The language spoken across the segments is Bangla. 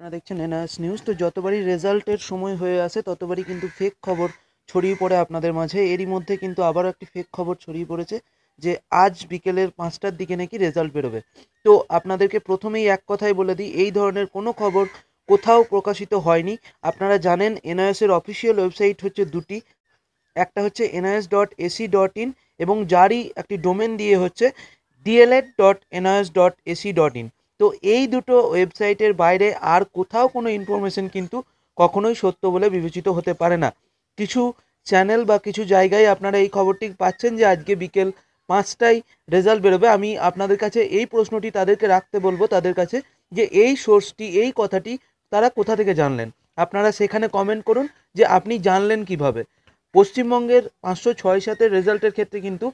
আপনারা দেখছেন এনআরএস নিউজ তো যতবারই রেজাল্টের সময় হয়ে আসে, ততবারই কিন্তু ফেক খবর ছড়িয়ে পড়ে আপনাদের মাঝে। এরই মধ্যে কিন্তু আবারও একটি ফেক খবর ছড়িয়ে পড়েছে যে, আজ বিকেলের পাঁচটার দিকে নাকি রেজাল্ট বেরোবে। তো আপনাদেরকে প্রথমেই এক কথাই বলে দিই, এই ধরনের কোনো খবর কোথাও প্রকাশিত হয়নি। আপনারা জানেন এনআইএসের অফিসিয়াল ওয়েবসাইট হচ্ছে দুটি। একটা হচ্ছে NIS dot AC dot in এবং যারই একটি ডোমেন দিয়ে হচ্ছে DElEd dot NIS dot AC dot in তো এই দুটো ওয়েবসাইটের বাইরে আর কোথাও কোনো ইনফরমেশন কিন্তু কখনোই সত্য বলে বিবেচিত হতে পারে না। কিছু চ্যানেল বা কিছু জায়গায় আপনারা এই খবরটি পাচ্ছেন যে আজকে বিকেল পাঁচটায় রেজাল্ট বেরোবে। আমি আপনাদের কাছে এই প্রশ্নটি তাদেরকে রাখতে বলব তাদের কাছে যে এই সোর্সটি এই কথাটি তারা কোথা থেকে জানলেন? আপনারা সেখানে কমেন্ট করুন যে আপনি জানলেন কীভাবে। পশ্চিমবঙ্গের পাঁচশো ছয় সাতের রেজাল্টের ক্ষেত্রে কিন্তু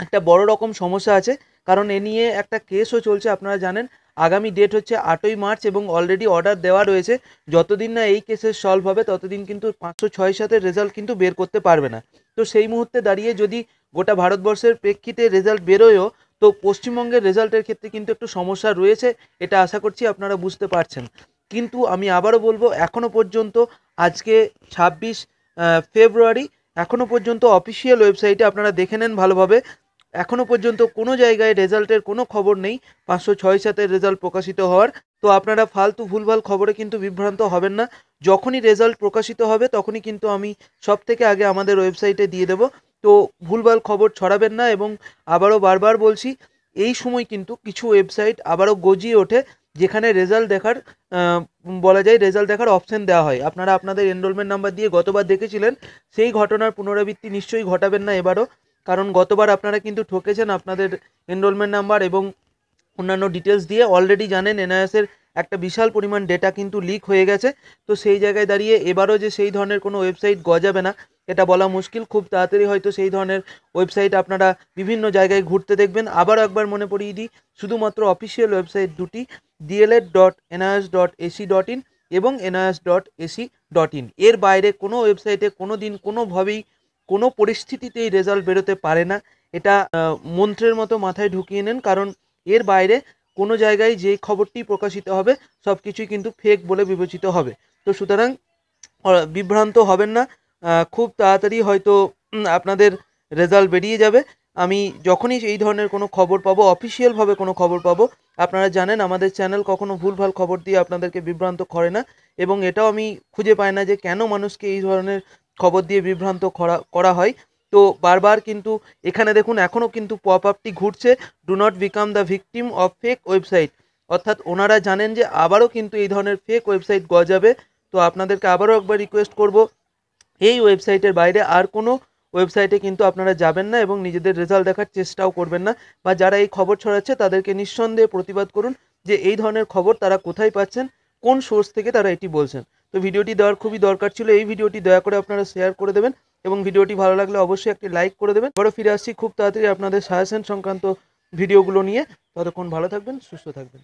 একটা বড় রকম সমস্যা আছে। কারণ এ নিয়ে একটা কেসও চলছে, আপনারা জানেন। আগামী ডেট হচ্ছে আটই মার্চ এবং অলরেডি অর্ডার দেওয়া রয়েছে। যতদিন না এই কেসের সলভ হবে, ততদিন কিন্তু পাঁচশো ছয় সাতের রেজাল্ট কিন্তু বের করতে পারবে না। তো সেই মুহূর্তে দাঁড়িয়ে যদি গোটা ভারতবর্ষের প্রেক্ষিতে রেজাল্ট বেরোয়ও, তো পশ্চিমবঙ্গের রেজাল্টের ক্ষেত্রে কিন্তু একটু সমস্যা রয়েছে, এটা আশা করছি আপনারা বুঝতে পারছেন। কিন্তু আমি আবারও বলব এখনও পর্যন্ত আজকে ছাব্বিশ ফেব্রুয়ারি এখনও পর্যন্ত অফিসিয়াল ওয়েবসাইটে আপনারা দেখে নেন ভালোভাবে। এখনও পর্যন্ত কোনো জায়গায় রেজাল্টের কোনো খবর নেই। পাঁচশো ছয় সাতের রেজাল্ট প্রকাশিত হওয়ার। তো আপনারা ফালতু ভুলভাল খবরে কিন্তু বিভ্রান্ত হবেন না। যখনই রেজাল্ট প্রকাশিত হবে, তখনই কিন্তু আমি সব থেকে আগে আমাদের ওয়েবসাইটে দিয়ে দেবো। তো ভুলভাল খবর ছড়াবেন না এবং আবারও বারবার বলছি, এই সময় কিন্তু কিছু ওয়েবসাইট আবারও গজিয়ে ওঠে, যেখানে রেজাল্ট দেখার বলা যায় রেজাল্ট দেখার অপশন দেওয়া হয়। আপনারা আপনাদের এনরোলমেন্ট নাম্বার দিয়ে গতবার দেখেছিলেন, সেই ঘটনার পুনরাবৃত্তি নিশ্চয়ই ঘটাবেন না এবারও। কারণ গতবার আপনারা কিন্তু ঠকেছেন আপনাদের এনরোলমেন্ট নাম্বার এবং অন্যান্য ডিটেলস দিয়ে অলরেডি জানেন এনআইএসের একটা বিশাল পরিমাণ ডেটা কিন্তু লিক হয়ে গেছে। তো সেই জায়গায় দাঁড়িয়ে এবারও যে সেই ধরনের কোনো ওয়েবসাইট গজাবে না, এটা বলা মুশকিল। খুব তাড়াতাড়ি হয়তো সেই ধরনের ওয়েবসাইট আপনারা বিভিন্ন জায়গায় ঘুরতে দেখবেন। আবারও একবার মনে পড়িয়ে দিই, শুধুমাত্র অফিসিয়াল ওয়েবসাইট দুটি DElEd dot NIS dot AC dot in এবং NIS dot AC dot in এর বাইরে কোনো ওয়েবসাইটে কোনো দিন কোনোভাবেই কোনো পরিস্থিতিতেই রেজাল্ট বেরোতে পারে না। এটা মন্ত্রের মতো মাথায় ঢুকিয়ে নেন, কারণ এর বাইরে কোনো জায়গায় যে খবরটি প্রকাশিত হবে সব কিছুই কিন্তু ফেক বলে বিবেচিত হবে। তো সুতরাং বিভ্রান্ত হবেন না। খুব তাড়াতাড়ি হয়তো আপনাদের রেজাল্ট বেরিয়ে যাবে। আমি যখনই এই ধরনের কোনো খবর পাবো অফিসিয়ালভাবে কোনো খবর পাবো, আপনারা জানেন আমাদের চ্যানেল কখনো ভুলভাল খবর দিয়ে আপনাদেরকে বিভ্রান্ত করে না। এবং এটাও আমি খুঁজে পাই না যে কেন মানুষকে এই ধরনের খবর দিয়ে বিভ্রান্ত করা করা হয়। তো বারবার কিন্তু এখানে দেখুন, এখনও কিন্তু পপ আপটি ঘুরছে। Do not become the victim of fake website অর্থাৎ ওনারা জানেন যে আবারও কিন্তু এই ধরনের ফেক ওয়েবসাইট গজাবে। তো আপনাদেরকে আবারও একবার রিকোয়েস্ট করব, এই ওয়েবসাইটের বাইরে আর কোনো ওয়েবসাইটে কিন্তু আপনারা যাবেন না এবং নিজেদের রেজাল্ট দেখার চেষ্টাও করবেন না। বা যারা এই খবর ছড়াচ্ছে, তাদেরকে নিঃসন্দেহে প্রতিবাদ করুন যে এই ধরনের খবর তারা কোথায় পাচ্ছেন, কোন সোর্স থেকে তারা এটি বলছেন। তো ভিডিওটি দেওয়ার খুবই দরকার ছিল। এই ভিডিওটি দয়া করে আপনারা শেয়ার করে দেবেন এবং ভিডিওটি ভালো লাগলে অবশ্যই একটি লাইক করে দেবেন। বড় ফিরে আসছি খুব তাড়াতাড়ি আপনাদের সাজেশন সংক্রান্ত ভিডিওগুলো নিয়ে। ততক্ষণ ভালো থাকবেন, সুস্থ থাকবেন।